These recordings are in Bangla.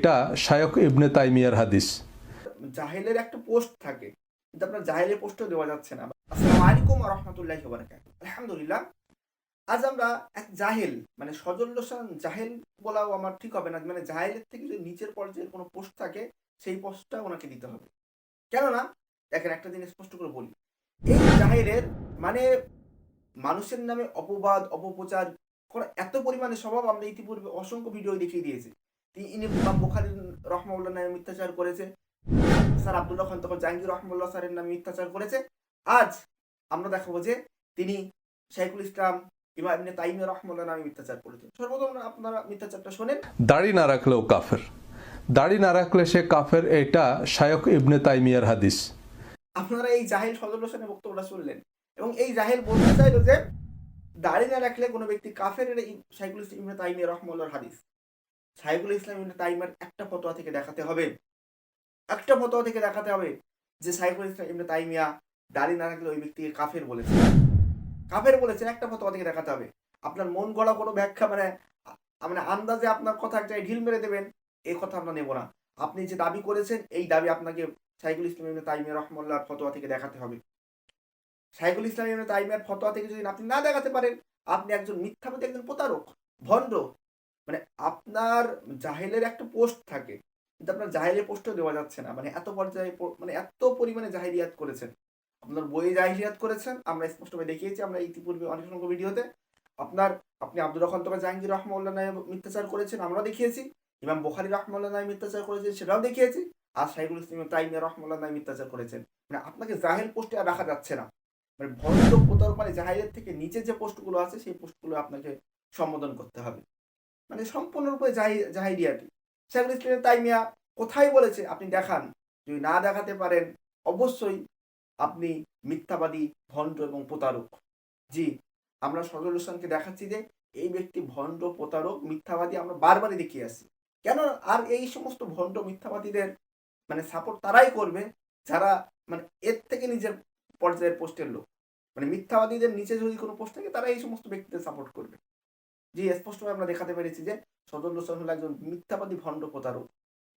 এটা শায়ক ইবনে তাইমিয়ার হাদিস। জাহেলের একটা পোস্ট থাকে, কিন্তু আপনার জাহেলের পোস্টও দেওয়া যাচ্ছে না। আসসালামু আলাইকুম রহমতুল্লাহি আলহামদুলিল্লাহ, আজ আমরা এক জাহেল মানে সজল হোসেন জাহেল বলাও আমার ঠিক হবে না মানে জাহেলের থেকে যদি নিচের পর্যায়ের কোনো পোস্ট থাকে, সেই পোস্টটা ওনাকে দিতে হবে। কেননা, দেখেন একটা জিনিস স্পষ্ট করে বলি, এই জাহেলের মানে মানুষের নামে অপবাদ, অপপ্রচার করা এত পরিমাণে স্বভাব আমরা ইতিপূর্বে অসংখ্য ভিডিও দেখিয়ে দিয়েছি। তিনি বুখারী রহমাউল্লাহ নামে মিথ্যাচার করেছে। স্যার আব্দুল্লাহ খান তখন জাহাঙ্গীর রহমুল্লাহ স্যারের নামে মিথ্যাচার করেছে। আজ আমরা দেখাবো যে তিনি শাইখুল ইসলাম ইমা ইবনে তাইমিয়া রহমুল্লাহ নামে মিথ্যাচার করেছেন। সর্বপ্রথম আপনারা মিথ্যাচারটা শোনেন। দাড়ি না রাখলেও কাফের। দাড়ি না রাখলে সে কাফের এটা শায়ক ইবনে তাইমিয়ার হাদিস। আপনারা এই জাহিল সজল হোসেনের বক্তব্যটা শুনলেন এবং এই জাহিল বলতে চাইলো যে দাড়ি না রাখলে কোনো ব্যক্তি কাফের এটা শাইখুল ইসলাম ইবনে তাইমিয়া রহমুল্লাহর হাদিস। শাইখুল ইসলাম ইবনে তাইমিয়ার একটা ফতোয়া থেকে দেখাতে হবে। একটা ফতোয়া থেকে দেখাতে হবে যে শাইখুল ইসলাম ইবনে তাইমিয়া দাড়ি না রাখলে ওই ব্যক্তিকে কাফের বলেছে। কাফের বলেছেন, একটা ফতোয়া থেকে দেখাতে হবে। আপনার মন গড়া কোনো ব্যাখ্যা মানে মানে আন্দাজে আপনার কথা একটা ঢিল মেরে দেবেন এই কথা আমরা নেব না। আপনি যে দাবি করেছেন, এই দাবি আপনাকে শাইখুল ইসলাম ইবনে তাইমিয়া রহমুল্লাহ ফতোয়া থেকে দেখাতে হবে। শাইখুল ইসলাম ইবনে তাইমিয়ার ফতোয়া থেকে যদি আপনি না দেখাতে পারেন, আপনি একজন মিথ্যাবাদী একজন প্রতারক, ভণ্ড মানে আপনার জাহেলের একটা পোস্ট থাকে, কিন্তু আপনার জাহেলের পোস্টও দেওয়া যাচ্ছে না। মানে এত পর্যায়ে মানে এত পরিমাণে জাহিরিয়াত করেছেন। আপনার বইয়ে জাহিরিয়াত করেছেন, আমরা স্পষ্টভাবে দেখিয়েছি, আমরা ইতিপূর্বে অনেক সংখ্যক ভিডিওতে। আপনার, আপনি আব্দুর রহমান তবে জাহাঙ্গীর নামে মিথ্যাচার করেছেন আমরা দেখিয়েছি। ইমাম বুখারী নামে মিথ্যাচার করেছেন, সেটাও দেখিয়েছি। আর শাইখুল ইসলাম তাইমিয়া নামে মিথ্যাচার করেছেন। মানে আপনাকে জাহেল পোস্টে আর রাখা যাচ্ছে না। মানে ভণ্ড প্রতারক মানে জাহিরের থেকে নিচে যে পোস্টগুলো আছে, সেই পোস্টগুলো আপনাকে সম্বোধন করতে হবে। মানে সম্পূর্ণরূপে জাহি জাহিরিয়াটি শাইখুল ইসলাম তাইমিয়া কোথায় বলেছে আপনি দেখান। যদি না দেখাতে পারেন, অবশ্যই আপনি মিথ্যাবাদী, ভণ্ড এবং প্রতারক। জি, আমরা সজল হোসেনকে দেখাচ্ছি যে এই ব্যক্তি ভণ্ড, প্রতারক, মিথ্যাবাদী আমরা বারবারই দেখিয়ে আসছি। কেন আর এই সমস্ত ভণ্ড, মিথ্যাবাদীদের মানে সাপোর্ট তারাই করবে, যারা মানে এর থেকে নিজের পর্যায়ের পোস্টের লোক। মানে মিথ্যাবাদীদের নিচে যদি কোনো পোস্ট থাকে, তারা এই সমস্ত ব্যক্তিদের সাপোর্ট করবে। জি স্পষ্টভাবে আমরা দেখাতে পেরেছি যে সজল হোসেন হলো একজন মিথ্যাবাদী ভণ্ড প্রতারক।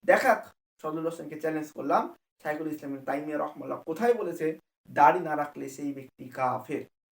দেখাক সজল হোসেনকে চ্যালেঞ্জ করলাম সাইকুল ইসলামের তাইমিয়া রহমাল্লাহ কোথায় বলেছে, দাড়ি না রাখলে সেই ব্যক্তি কাফের।